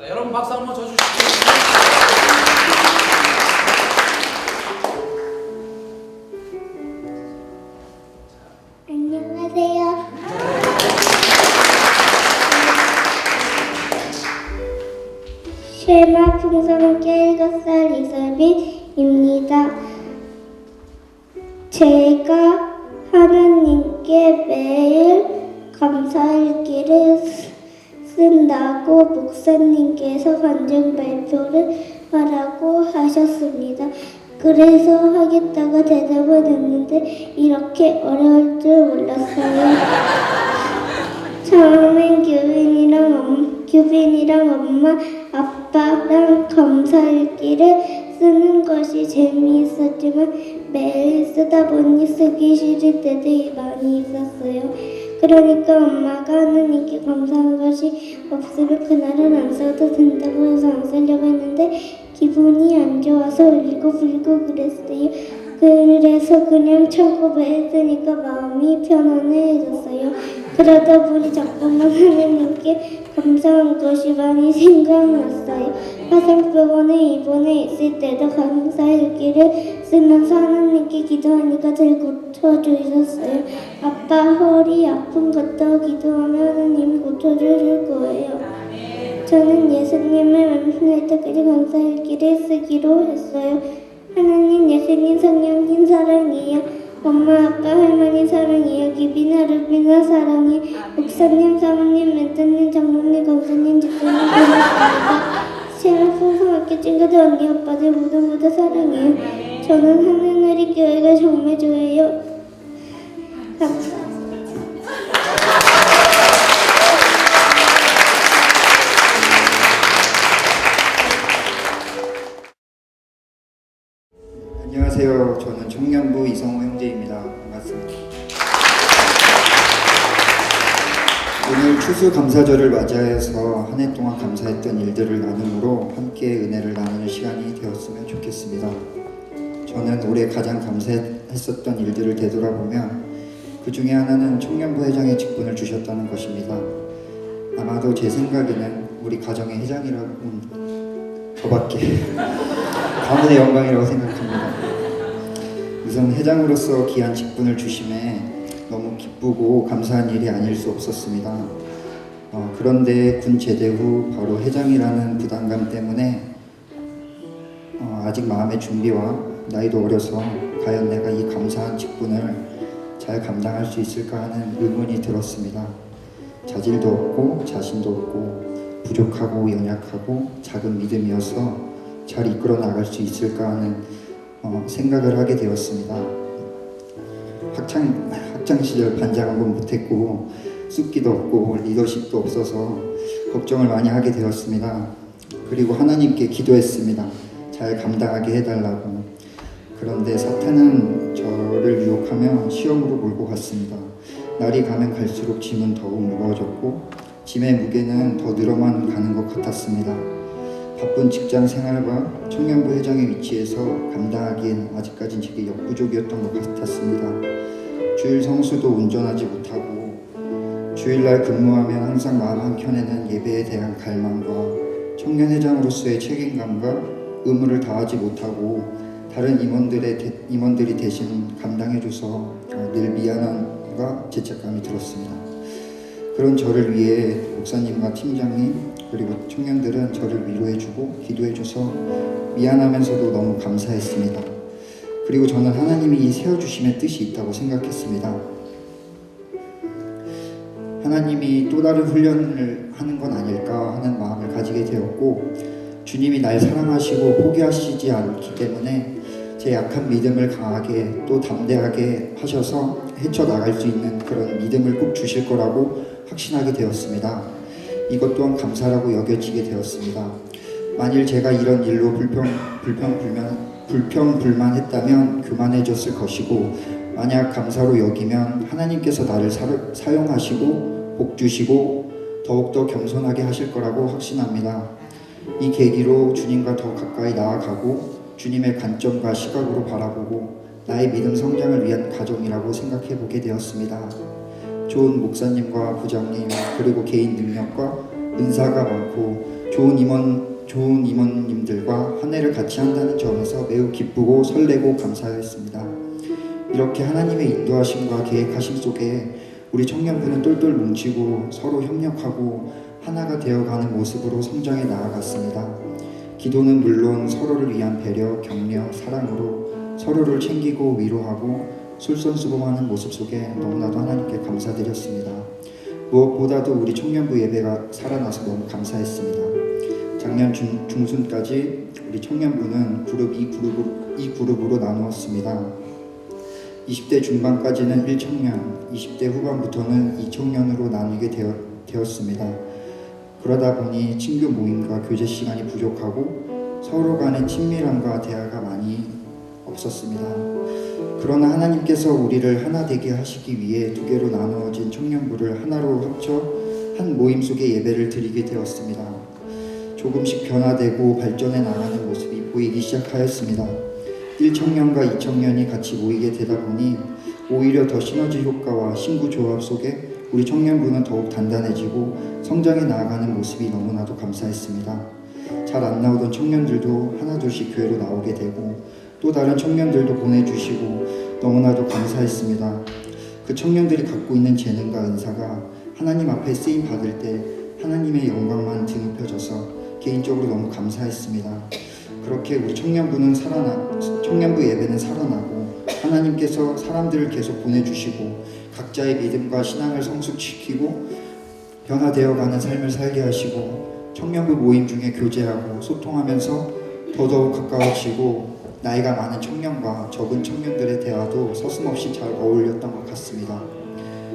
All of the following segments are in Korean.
자, 여러분 박수 한번 쳐주시죠. 간증 발표를 하라고 하셨습니다. 그래서 하겠다고 대답을 했는데 이렇게 어려울 줄 몰랐어요. 처음엔 규빈이랑 엄, 규빈이랑 엄마, 아빠랑 감사일기를 쓰는 것이 재미있었지만 매일 쓰다 보니 쓰기 싫을 때도 많이 있었어요. 그러니까 엄마가 하나님께 감사한 것이 없으면 그날은 안 써도 된다고 해서 안 쓰려고 했는데 기분이 안 좋아서 울고 불고 그랬어요. 그래서 그냥 처고배 했으니까 마음이 편안해졌어요. 그러다 보니 자꾸만 하나님께 감사한 것이 많이 생각났어요. 화상병원에 입원해 있을 때도 감사일기를 쓰면서 하나님께 기도하니까 잘 고쳐주셨어요. 아빠 허리 아픈 것도 기도하면 하나님이 고쳐주실 거예요. 저는 예수님을 만날 때까지 감사일기를 쓰기로 했어요. 하나님, 예수님, 성령님 사랑해요. 엄마, 아빠, 할머니 사랑해요. 기비나 루비나 사랑해. 목사님, 사모님, 멘토님, 장로님, 강사님, 집사님 고맙습니다. 제가 풍성하게 친구들, 언니, 오빠들 모두 모두 사랑해요. 저는 하늘나리 교회가 정말. 감사합니다. 안녕하세요. 저는 청년부 이성호 형제입니다. 추수 감사절을 맞이하여서 한 해 동안 감사했던 일들을 나눔으로 함께 은혜를 나누는 시간이 되었으면 좋겠습니다. 저는 올해 가장 감사했었던 일들을 되돌아보면 그 중에 하나는 청년부 회장의 직분을 주셨다는 것입니다. 아마도 제 생각에는 우리 가정의 회장이라고 저밖에 가문의 영광이라고 생각합니다. 우선 회장으로서 귀한 직분을 주심에 너무 기쁘고 감사한 일이 아닐 수 없었습니다. 어, 그런데 군 제대 후 바로 회장이라는 부담감 때문에 어, 아직 마음의 준비와 나이도 어려서 과연 내가 이 감사한 직분을 잘 감당할 수 있을까 하는 의문이 들었습니다. 자질도 없고 자신도 없고 부족하고 연약하고 작은 믿음이어서 잘 이끌어 나갈 수 있을까 하는 어, 생각을 하게 되었습니다. 학창 학창 시절 반장 한번 못했고 숫기도 없고 리더십도 없어서 걱정을 많이 하게 되었습니다. 그리고 하나님께 기도했습니다. 잘 감당하게 해달라고. 그런데 사탄은 저를 유혹하며 시험으로 몰고 갔습니다. 날이 가면 갈수록 짐은 더욱 무거워졌고 짐의 무게는 더 늘어만 가는 것 같았습니다. 바쁜 직장 생활과 청년부 회장의 위치에서 감당하기엔 아직까진 제게 역부족이었던 것 같았습니다. 주일 성수도 운전하지 못하고 주일날 근무하면 항상 마음 한켠에는 예배에 대한 갈망과 청년회장으로서의 책임감과 의무를 다하지 못하고 다른 임원들의 대- 임원들이 대신 감당해줘서 어, 늘 미안함과 죄책감이 들었습니다. 그런 저를 위해 목사님과 팀장님 그리고 청년들은 저를 위로해주고 기도해줘서 미안하면서도 너무 감사했습니다. 그리고 저는 하나님이 이 세워주심의 뜻이 있다고 생각했습니다. 하나님이 또 다른 훈련을 하는 건 아닐까 하는 마음을 가지게 되었고 주님이 날 사랑하시고 포기하시지 않기 때문에 제 약한 믿음을 강하게 또 담대하게 하셔서 헤쳐나갈 수 있는 그런 믿음을 꼭 주실 거라고 확신하게 되었습니다. 이것 또한 감사라고 여겨지게 되었습니다. 만일 제가 이런 일로 불평, 불평, 불만, 불평, 불만했다면 그만해졌을 것이고 만약 감사로 여기면 하나님께서 나를 사, 사용하시고 복 주시고 더욱더 겸손하게 하실 거라고 확신합니다. 이 계기로 주님과 더 가까이 나아가고 주님의 관점과 시각으로 바라보고 나의 믿음 성장을 위한 가정이라고 생각해 보게 되었습니다. 좋은 목사님과 부장님 그리고 개인 능력과 은사가 많고 좋은 임원 좋은 임원님들과 한 해를 같이 한다는 점에서 매우 기쁘고 설레고 감사했습니다. 이렇게 하나님의 인도하심과 계획하심 속에 우리 청년부는 똘똘 뭉치고 서로 협력하고 하나가 되어가는 모습으로 성장해 나아갔습니다. 기도는 물론 서로를 위한 배려, 격려, 사랑으로 서로를 챙기고 위로하고 솔선수범하는 모습 속에 너무나도 하나님께 감사드렸습니다. 무엇보다도 우리 청년부 예배가 살아나서 너무 감사했습니다. 작년 중, 중순까지 우리 청년부는 그룹 2그룹, 2그룹으로 나누었습니다. 20대 중반까지는 1청년, 20대 후반부터는 2청년으로 나누게 되어, 되었 습니다. 그러다 보니 친구 모임과 교제 시간이 부족하고 서로 간의 친밀함과 대화가 많이 없었습니다. 그러나 하나님께서 우리를 하나 되게 하시기 위해 두 개로 나누어진 청년부를 하나로 합쳐 한 모임 속에 예배를 드리게 되었습니다. 조금씩 변화되고 발전해 나가는 모습이 보이기 시작하였습니다. 1청년과 2청년이 같이 모이게 되다 보니 오히려 더 시너지 효과와 신구 조합 속에 우리 청년부는 더욱 단단해지고 성장해 나아가는 모습이 너무나도 감사했습니다. 잘 안 나오던 청년들도 하나둘씩 교회로 나오게 되고 또 다른 청년들도 보내주시고 너무나도 감사했습니다. 그 청년들이 갖고 있는 재능과 은사가 하나님 앞에 쓰임 받을 때 하나님의 영광만 드높여져서 개인적으로 너무 감사했습니다. 그렇게 우리 청년부는 살아나 청년부 예배는 살아나고 하나님께서 사람들을 계속 보내주시고 각자의 믿음과 신앙을 성숙시키고 변화되어가는 삶을 살게 하시고 청년부 모임 중에 교제하고 소통하면서 더더욱 가까워지고 나이가 많은 청년과 적은 청년들의 대화도 서슴없이 잘 어울렸던 것 같습니다.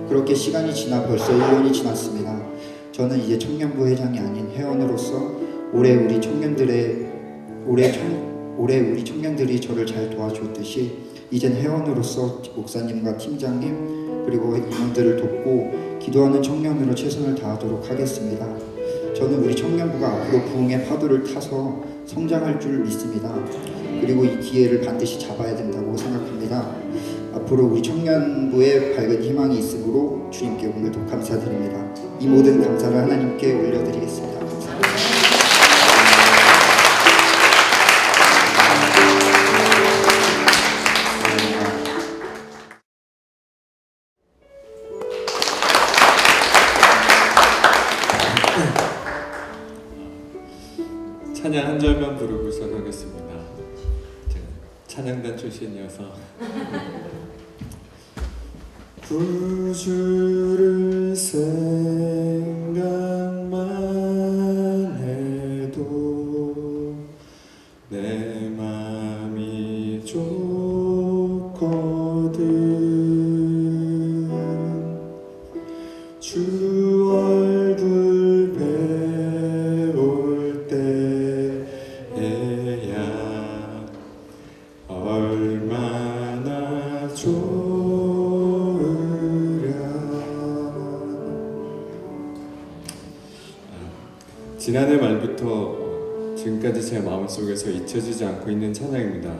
그렇게 시간이 지나 벌써 1년이 지났습니다. 저는 이제 청년부 회장이 아닌 회원으로서 올해 우리 청년들의 올해 청, 올해 우리 청년들이 저를 잘 도와줬듯이 이젠 회원으로서 목사님과 팀장님 그리고 임원들을 돕고 기도하는 청년으로 최선을 다하도록 하겠습니다. 저는 우리 청년부가 앞으로 부흥의 파도를 타서 성장할 줄 믿습니다. 그리고 이 기회를 반드시 잡아야 된다고 생각합니다. 앞으로 우리 청년부에 밝은 희망이 있으므로 주님께 오늘도 감사드립니다. 이 모든 감사를 하나님께 올려드리겠습니다. 출신이어서. 구주를 생각만 해도 내 맘이 좋거든 지난해 말부터 지금까지 제 마음속에서 잊혀지지 않고 있는 찬양입니다.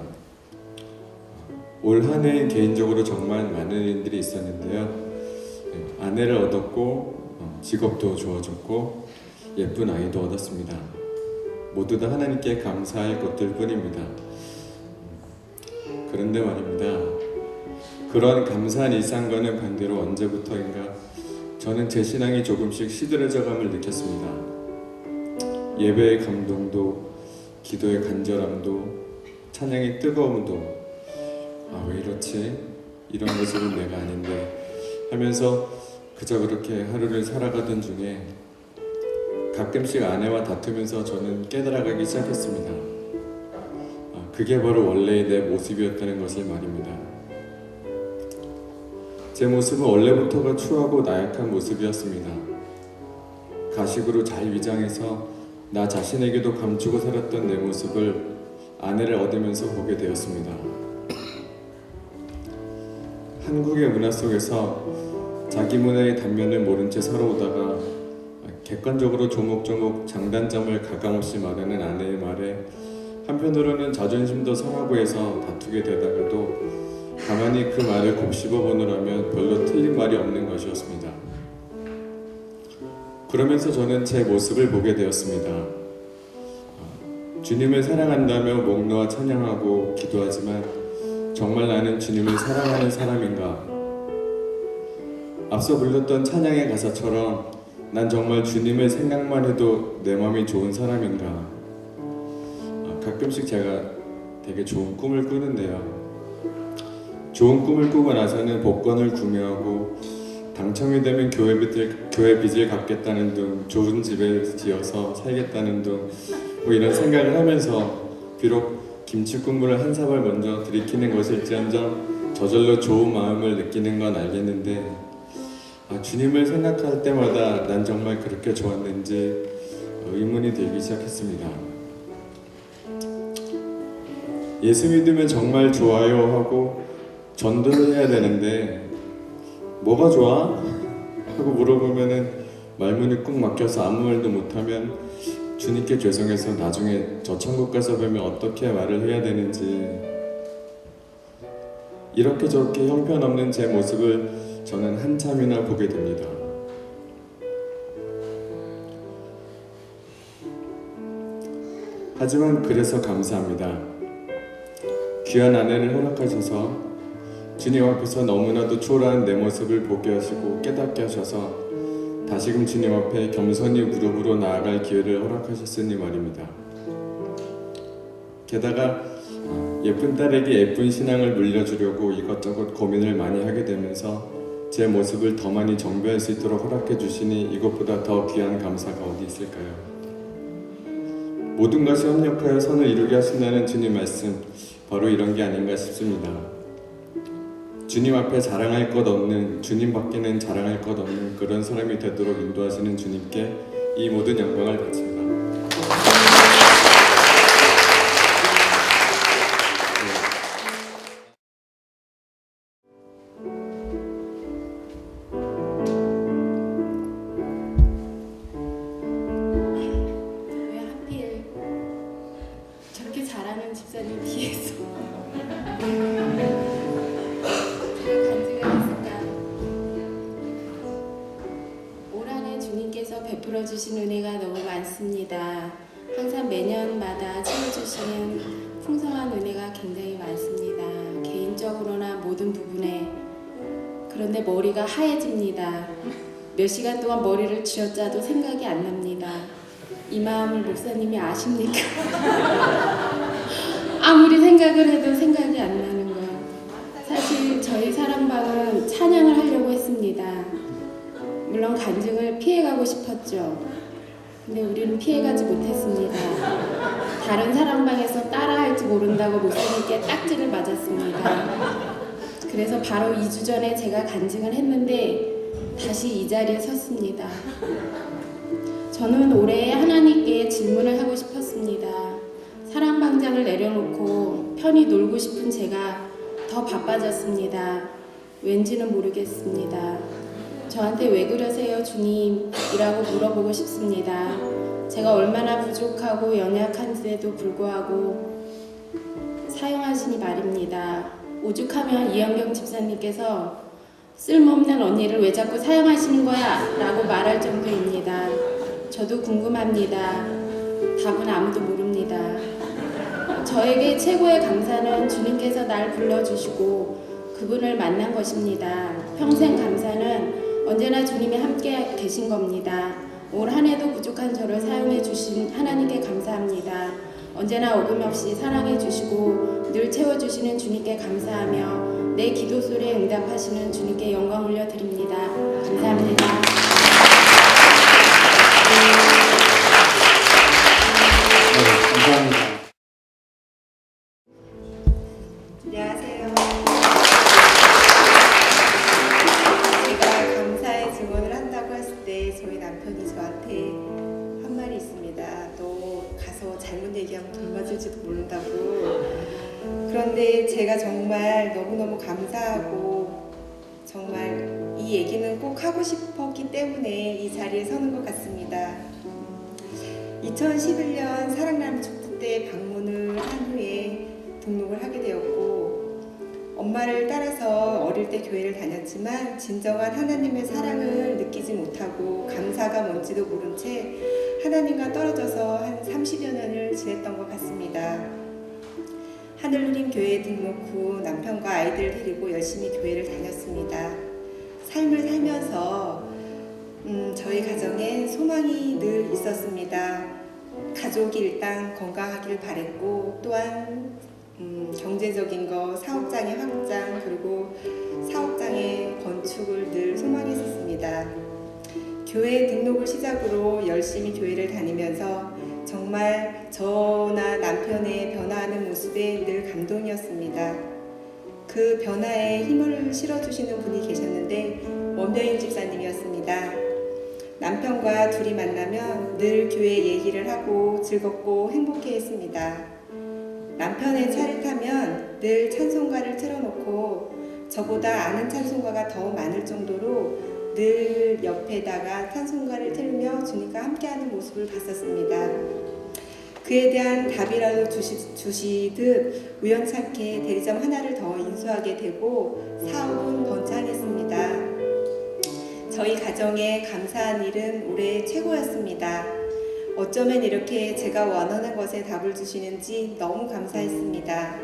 올 한 해 개인적으로 정말 많은 일들이 있었는데요. 네, 아내를 얻었고 어, 직업도 좋아졌고 예쁜 아이도 얻었습니다. 모두 다 하나님께 감사할 것들 뿐입니다. 그런데 말입니다. 그런 감사한 일상과는 반대로 언제부터인가 저는 제 신앙이 조금씩 시들해져감을 느꼈습니다. 예배의 감동도 기도의 간절함도 찬양의 뜨거움도 아 왜 이렇지 이런 모습은 내가 아닌데 하면서 그저 그렇게 하루를 살아가던 중에 가끔씩 아내와 다투면서 저는 깨달아가기 시작했습니다. 아, 그게 바로 원래의 내 모습이었다는 것을 말입니다. 제 모습은 원래부터가 추하고 나약한 모습이었습니다. 가식으로 잘 위장해서 나 자신에게도 감추고 살았던 내 모습을 아내를 얻으면서 보게 되었습니다. 한국의 문화 속에서 자기 문화의 단면을 모른 채 살아오다가 객관적으로 조목조목 장단점을 가감없이 말하는 아내의 말에 한편으로는 자존심도 상하고 해서 다투게 되다가도 가만히 그 말을 곱씹어 보느라면 별로 틀린 말이 없는 것이었습니다. 그러면서 저는 제 모습을 보게 되었습니다. 주님을 사랑한다며 목 놓아 찬양하고 기도하지만 정말 나는 주님을 사랑하는 사람인가? 앞서 불렀던 찬양의 가사처럼 난 정말 주님을 생각만 해도 내 마음이 좋은 사람인가? 아, 가끔씩 제가 되게 좋은 꿈을 꾸는데요. 좋은 꿈을 꾸고 나서는 복권을 구매하고 당첨이 되면 교회 빚을, 교회 빚을 갚겠다는 등 좋은 집을 지어서 살겠다는 등 뭐 이런 생각을 하면서 비록 김치 국물을 한 사발 먼저 들이키는 것일지언정 저절로 좋은 마음을 느끼는 건 알겠는데 아, 주님을 생각할 때마다 난 정말 그렇게 좋았는지 어, 의문이 들기 시작했습니다. 예수 믿으면 정말 좋아요 하고 전도를 해야 되는데 뭐가 좋아? 하고 물어보면은 말문이 꾹 막혀서 아무 말도 못하면 주님께 죄송해서 나중에 저 천국 가서 뵈면 어떻게 말을 해야 되는지 이렇게 저렇게 형편없는 제 모습을 저는 한참이나 보게 됩니다. 하지만 그래서 감사합니다. 귀한 아내를 허락하셔서 주님 앞에서 너무나도 초라한 내 모습을 보게 하시고 깨닫게 하셔서 다시금 주님 앞에 겸손히 무릎으로 나아갈 기회를 허락하셨으니 말입니다. 게다가 예쁜 딸에게 예쁜 신앙을 물려주려고 이것저것 고민을 많이 하게 되면서 제 모습을 더 많이 정비할 수 있도록 허락해 주시니 이것보다 더 귀한 감사가 어디 있을까요? 모든 것이 협력하여 선을 이루게 하신다는 주님 말씀 바로 이런 게 아닌가 싶습니다. 주님 앞에 자랑할 것 없는 주님 밖에는 자랑할 것 없는 그런 사람이 되도록 인도하시는 주님께 이 모든 영광을 바칩니다. 머리가 하얘집니다. 몇 시간 동안 머리를 쥐어짜도 생각이 안 납니다. 이 마음을 목사님이 아십니까? 아무리 생각을 해도 생각이 안 나는 거. 사실 저희 사랑방은 찬양을 하려고 했습니다. 물론 간증을 피해가고 싶었죠. 근데 우리는 피해가지 못했습니다. 다른 사랑방에서 따라할지 모른다고 목사님께 딱지를 맞았습니다. 그래서 바로 2주 전에 제가 간증을 했는데 다시 이 자리에 섰습니다. 저는 올해 하나님께 질문을 하고 싶었습니다. 사랑방장을 내려놓고 편히 놀고 싶은 제가 더 바빠졌습니다. 왠지는 모르겠습니다. 저한테 왜 그러세요, 주님? 이라고 물어보고 싶습니다. 제가 얼마나 부족하고 연약한데도 불구하고 사용하시니 말입니다. 오죽하면 이영경 집사님께서 쓸모없는 언니를 왜 자꾸 사용하시는 거야? 라고 말할 정도입니다. 저도 궁금합니다. 답은 아무도 모릅니다. 저에게 최고의 감사는 주님께서 날 불러주시고 그분을 만난 것입니다. 평생 감사는 언제나 주님이 함께 계신 겁니다. 올 한 해도 부족한 저를 사용해 주신 하나님께 감사합니다. 언제나 어김없이 사랑해 주시고 늘 채워 주시는 주님께 감사하며 내 기도 소리에 응답하시는 주님께 영광 올려 드립니다. 감사합니다. 감사하고 정말 이 얘기는 꼭 하고 싶었기 때문에 이 자리에 서는 것 같습니다. 2011년 사랑나는 축제 때 방문을 한 후에 등록을 하게 되었고 엄마를 따라서 어릴 때 교회를 다녔지만 진정한 하나님의 사랑을 느끼지 못하고 감사가 뭔지도 모른 채 하나님과 떨어져서 한 30여 년을 지냈던 것 같습니다. 하늘누림 교회에 등록 후 남편과 아이들 데리고 열심히 교회를 다녔습니다. 삶을 살면서 음, 저희 가정에 소망이 늘 있었습니다. 가족이 일단 건강하길 바랬고 또한 음, 경제적인 거, 사업장의 확장 그리고 사업장의 건축을 늘 소망했었습니다. 교회 등록을 시작으로 열심히 교회를 다니면서 정말 저나 남편의 변화하는 모습에 늘 감동이었습니다. 그 변화에 힘을 실어주시는 분이 계셨는데 원병인 집사님이었습니다. 남편과 둘이 만나면 늘 교회 얘기를 하고 즐겁고 행복해 했습니다. 남편의 차를 타면 늘 찬송가를 틀어놓고 저보다 아는 찬송가가 더 많을 정도로 늘 옆에다가 찬송가를 틀며 주님과 함께하는 모습을 봤었습니다. 그에 대한 답이라도 주시, 주시듯 우연찮게 대리점 하나를 더 인수하게 되고 사업은 번창했습니다. 저희 가정에 감사한 일은 올해 최고였습니다. 어쩌면 이렇게 제가 원하는 것에 답을 주시는지 너무 감사했습니다.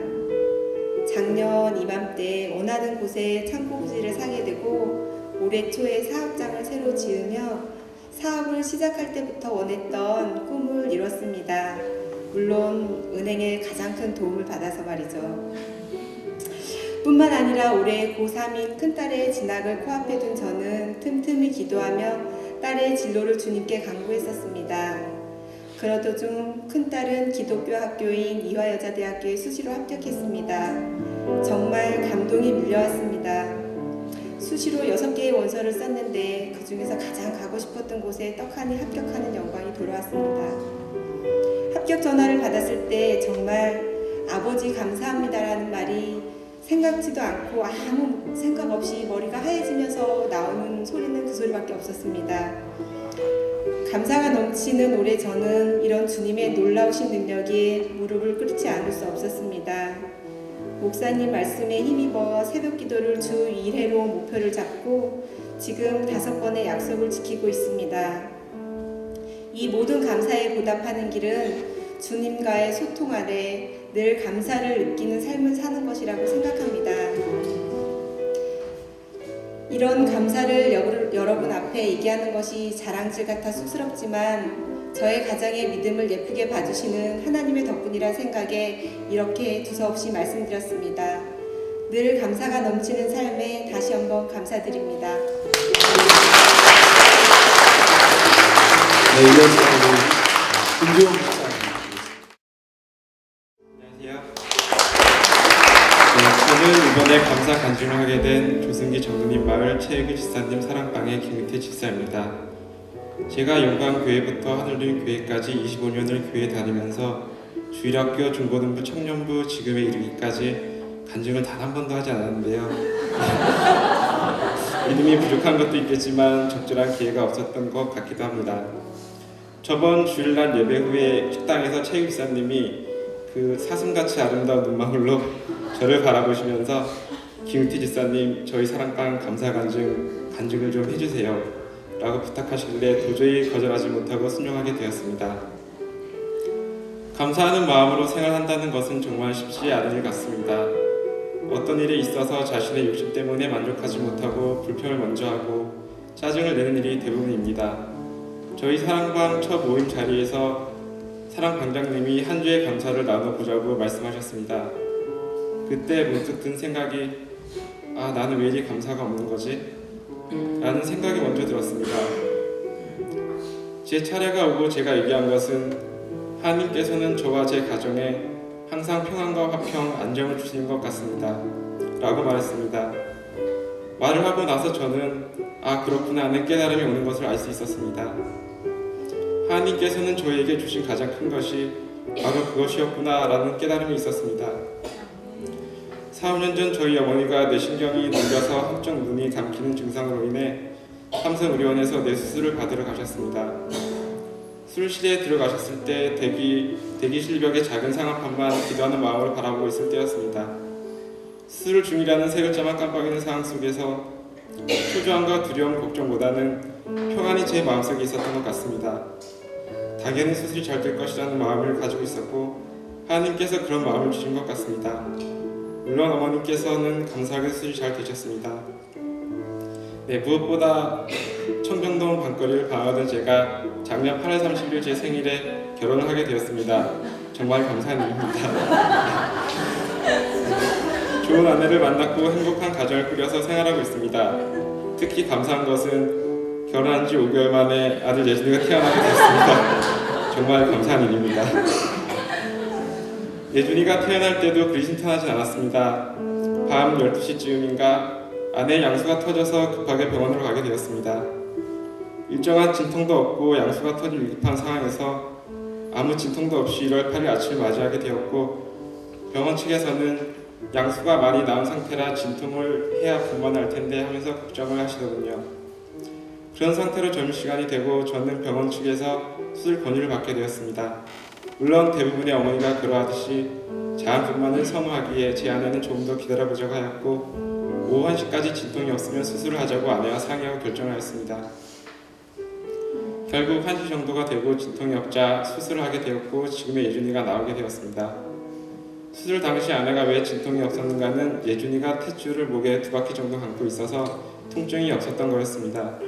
작년 이맘때 원하는 곳에 창고 부지를 사게 되고 올해 초에 사업장을 새로 지으며 사업을 시작할 때부터 원했던 꿈을 이뤘습니다. 물론 은행의 가장 큰 도움을 받아서 말이죠. 뿐만 아니라 올해 고3인 큰딸의 진학을 코앞에 둔 저는 틈틈이 기도하며 딸의 진로를 주님께 간구했었습니다. 그러던 중 큰딸은 기독교 학교인 이화여자대학교에 수시로 합격했습니다. 정말 감동이 밀려왔습니다. 수시로 6개의 원서를 썼는데 그 중에서 가장 가고 싶었던 곳에 떡하니 합격하는 영광이 돌아왔습니다. 합격 전화를 받았을 때 정말 아버지 감사합니다라는 말이 생각지도 않고 아무 생각 없이 머리가 하얘지면서 나오는 소리는 그 소리밖에 없었습니다. 감사가 넘치는 올해 저는 이런 주님의 놀라우신 능력에 무릎을 꿇지 않을 수 없었습니다. 목사님 말씀에 힘입어 새벽 기도를 주 1회로 목표를 잡고 지금 다섯 번의 약속을 지키고 있습니다. 이 모든 감사에 보답하는 길은 주님과의 소통 아래 늘 감사를 느끼는 삶을 사는 것이라고 생각합니다. 이런 감사를 여- 여러분 앞에 얘기하는 것이 자랑질 같아 쑥스럽지만 저의 가정의 믿음을 예쁘게 봐주시는 하나님의 덕분이라 생각에 이렇게 두서없이 말씀드렸습니다. 늘 감사가 넘치는 삶에 다시 한번 감사드립니다. 네, 이어서. 네, 이번에 감사 간증을 하게 된 조승기 정누님 마을 최혜규 집사님 사랑방의 김은태 집사입니다. 제가 영광교회부터 하늘림 교회까지 25년을 교회 다니면서 주일학교, 중고등부, 청년부 지금에 이르기까지 간증을 단 한 번도 하지 않았는데요. 믿음이 부족한 것도 있겠지만 적절한 기회가 없었던 것 같기도 합니다. 저번 주일날 예배 후에 식당에서 최 집사님이 그 사슴같이 아름다운 눈망울로 저를 바라보시면서 김우태 집사님 저희 사랑방 감사 간증 간증을 좀 해주세요 라고 부탁하시길래 도저히 거절하지 못하고 순종하게 되었습니다. 감사하는 마음으로 생활한다는 것은 정말 쉽지 않은 일 같습니다. 어떤 일에 있어서 자신의 욕심 때문에 만족하지 못하고 불평을 먼저 하고 짜증을 내는 일이 대부분입니다. 저희 사랑방 첫 모임 자리에서 사랑 방장님이 한 주의 감사를 나눠보자고 말씀하셨습니다. 그때 문득 든 생각이 아 나는 왜 이리 감사가 없는 거지? 라는 생각이 먼저 들었습니다. 제 차례가 오고 제가 얘기한 것은 하나님께서는 저와 제 가정에 항상 평안과 화평, 안정을 주시는 것 같습니다. 라고 말했습니다. 말을 하고 나서 저는 아 그렇구나 하는 깨달음이 오는 것을 알 수 있었습니다. 하나님께서는 저에게 주신 가장 큰 것이 바로 그것이었구나 라는 깨달음이 있었습니다. 4, 5년 전 저희 어머니가 뇌신경이 눌려서 한쪽 눈이 감기는 증상으로 인해 삼성의료원에서 뇌수술을 받으러 가셨습니다. 수술실에 들어가셨을 때 대기, 대기실 벽에 작은 상암판만 기도하는 마음을 바라보고 있을 때였습니다. 수술 중이라는 세 글자만 깜빡이는 상황 속에서 초조함과 두려움, 걱정보다는 평안이 제 마음속에 있었던 것 같습니다. 당연히 수술이 잘 될 것이라는 마음을 가지고 있었고 하나님께서 그런 마음을 주신 것 같습니다. 물론 어머님께서는 감사하게 수술이 잘 되셨습니다. 네, 무엇보다 청정동 밤거리를 방황하던 제가 작년 8월 30일 제 생일에 결혼을 하게 되었습니다. 정말 감사한 일입니다. 좋은 아내를 만났고 행복한 가정을 꾸려서 생활하고 있습니다. 특히 감사한 것은 결혼한 지 5개월 만에 아들 예준이가 태어나게 됐습니다. 정말 감사한 일입니다. 예준이가 태어날 때도 그리 신탄하지 않았습니다. 밤 12시쯤인가 아내의 양수가 터져서 급하게 병원으로 가게 되었습니다. 일정한 진통도 없고 양수가 터질 위급한 상황에서 아무 진통도 없이 1월 8일 아침을 맞이하게 되었고 병원 측에서는 양수가 많이 나은 상태라 진통을 해야 불만할 텐데 하면서 걱정을 하시더군요. 그런 상태로 점심시간이 되고 저는 병원 측에서 수술 권유를 받게 되었습니다. 물론 대부분의 어머니가 그러하듯이 자한분만을 선호하기에 제 아내는 조금 더 기다려보자고 하였고 오후 1시까지 진통이 없으면 수술을 하자고 아내와 상의하고 결정을 하였습니다. 결국 1시 정도가 되고 진통이 없자 수술을 하게 되었고 지금의 예준이가 나오게 되었습니다. 수술 당시 아내가 왜 진통이 없었는가는 예준이가 탯줄을 목에 두 바퀴 정도 감고 있어서 통증이 없었던 거였습니다.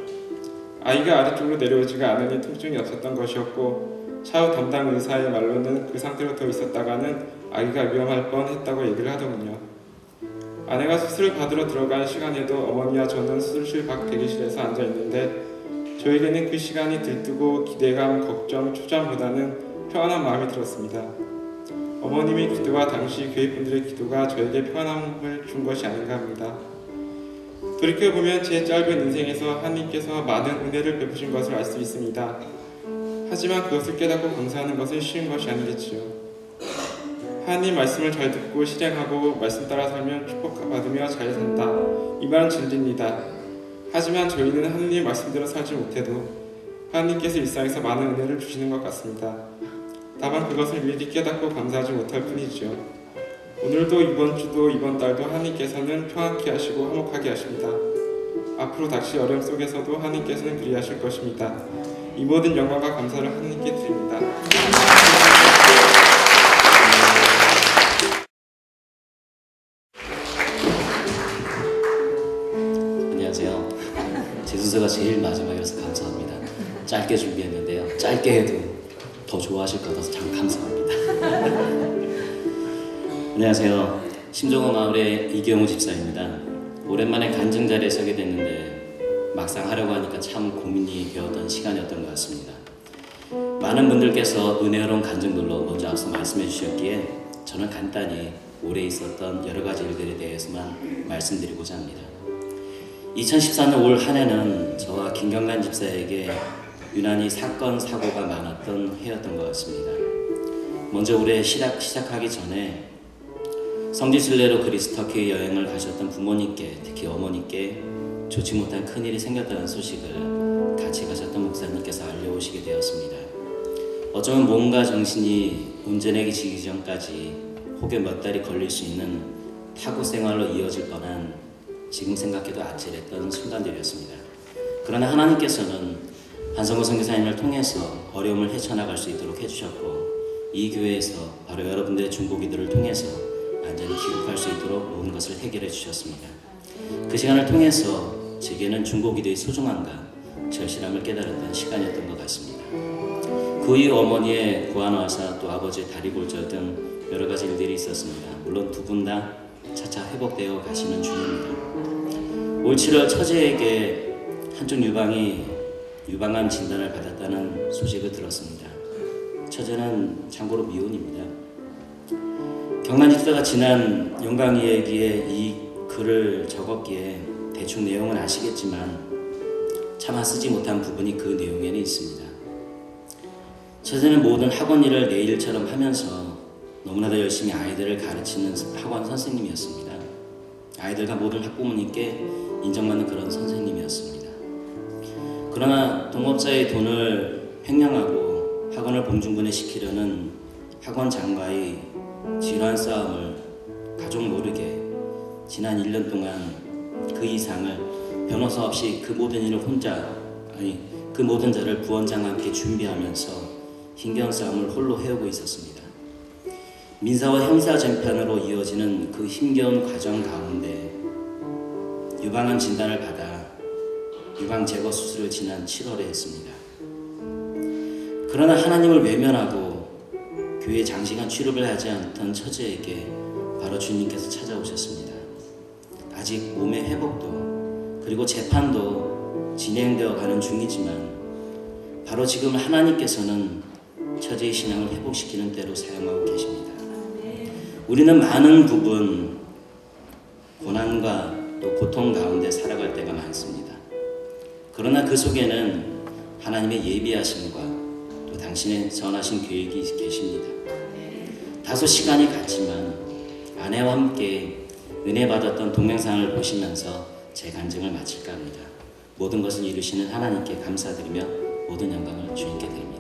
아이가 아래쪽으로 내려오지가 않으니 통증이 없었던 것이었고 차후 담당 의사의 말로는 그 상태로 더 있었다가는 아기가 위험할 뻔했다고 얘기를 하더군요. 아내가 수술을 받으러 들어간 시간에도 어머니와 저는 수술실 밖 대기실에서 앉아 있는데 저에게는 그 시간이 들뜨고 기대감, 걱정, 초조함보다는 평안한 마음이 들었습니다. 어머님의 기도와 당시 교회분들의 기도가 저에게 평안함을 준 것이 아닌가 합니다. 돌이켜보면 제 짧은 인생에서 하나님께서 많은 은혜를 베푸신 것을 알 수 있습니다. 하지만 그것을 깨닫고 감사하는 것은 쉬운 것이 아니겠지요. 하나님 말씀을 잘 듣고 실행하고 말씀 따라 살면 축복받으며 잘 산다. 이 말은 진리입니다. 하지만 저희는 하나님 말씀대로 살지 못해도 하나님께서 일상에서 많은 은혜를 주시는 것 같습니다. 다만 그것을 미리 깨닫고 감사하지 못할 뿐이죠. 오늘도 이번 주도 이번 달도 하나님께서는 평안케 하시고 화목하게 하십니다. 앞으로 닥칠 어려움 속에서도 하나님께서는 그리하실 것입니다. 이 모든 영광과 감사를 하나님께 드립니다. 순서가 제일 마지막이라서 감사합니다. 짧게 준비했는데요. 짧게 해도 더 좋아하실 것 같아서 참 감사합니다. 안녕하세요. 심정호 마을의 이경우 집사입니다. 오랜만에 간증 자리에 서게 됐는데 막상 하려고 하니까 참 고민이 되었던 시간이었던 것 같습니다. 많은 분들께서 은혜로운 간증들로 먼저 앞서 말씀해 주셨기에 저는 간단히 올해 있었던 여러 가지 일들에 대해서만 말씀드리고자 합니다. 2014년 올 한 해는 저와 김경란 집사에게 유난히 사건 사고가 많았던 해였던 것 같습니다. 먼저 올해 시작 시작하기 전에 성지순례로 그리스 터키 여행을 가셨던 부모님께 특히 어머니께 좋지 못한 큰 일이 생겼다는 소식을 같이 가셨던 목사님께서 알려오시게 되었습니다. 어쩌면 몸과 정신이 운전하기 직전까지 혹여 몇 달이 걸릴 수 있는 타고 생활로 이어질 뻔한 지금 생각해도 아찔했던 순간들이었습니다. 그러나 하나님께서는 한성호 선교사님을 통해서 어려움을 헤쳐나갈 수 있도록 해주셨고 이 교회에서 바로 여러분들의 중보기도를 통해서 완전히 귀국할 수 있도록 모든 것을 해결해 주셨습니다. 그 시간을 통해서 제게는 중보기도의 소중함과 절실함을 깨달았던 시간이었던 것 같습니다. 그 이후 어머니의 고환화사 또 아버지의 다리 골절 등 여러 가지 일들이 있었습니다. 물론 두 분 다 차차 회복되어 가시는 중입니다. 올 7월 처제에게 한쪽 유방이 유방암 진단을 받았다는 소식을 들었습니다. 처제는 참고로 미혼입니다. 경란 집사가 지난 영광 이야기에 이 글을 적었기에 대충 내용은 아시겠지만 차마 쓰지 못한 부분이 그 내용에는 있습니다. 처제는 모든 학원 일을 내 일처럼 하면서 너무나도 열심히 아이들을 가르치는 학원 선생님이었습니다. 아이들과 모든 학부모님께 인정받는 그런 선생님이었습니다. 그러나 동업자의 돈을 횡령하고 학원을 봉중분해 시키려는 학원 장과의 지루한 싸움을 가족 모르게 지난 1년 동안 그 이상을 변호사 없이 그 모든 일을 혼자 아니 그 모든 자를 부원장과 함께 준비하면서 힘겨운 싸움을 홀로 해오고 있었습니다. 민사와 형사 재판으로 이어지는 그 힘겨운 과정 가운데 유방암 진단을 받아 유방 제거 수술을 지난 7월에 했습니다. 그러나 하나님을 외면하고 교회 장시간 출입을 하지 않던 처제에게 바로 주님께서 찾아오셨습니다. 아직 몸의 회복도 그리고 재판도 진행되어 가는 중이지만 바로 지금 하나님께서는 처제의 신앙을 회복시키는 때로 사용하고 계십니다. 우리는 많은 부분 고난과 또 고통 가운데 살아갈 때가 많습니다. 그러나 그 속에는 하나님의 예비하심과 또 당신의 선하신 계획이 계십니다. 다소 시간이 갔지만 아내와 함께 은혜 받았던 동영상을 보시면서 제 간증을 마칠까 합니다. 모든 것을 이루시는 하나님께 감사드리며 모든 영광을 주님께 드립니다.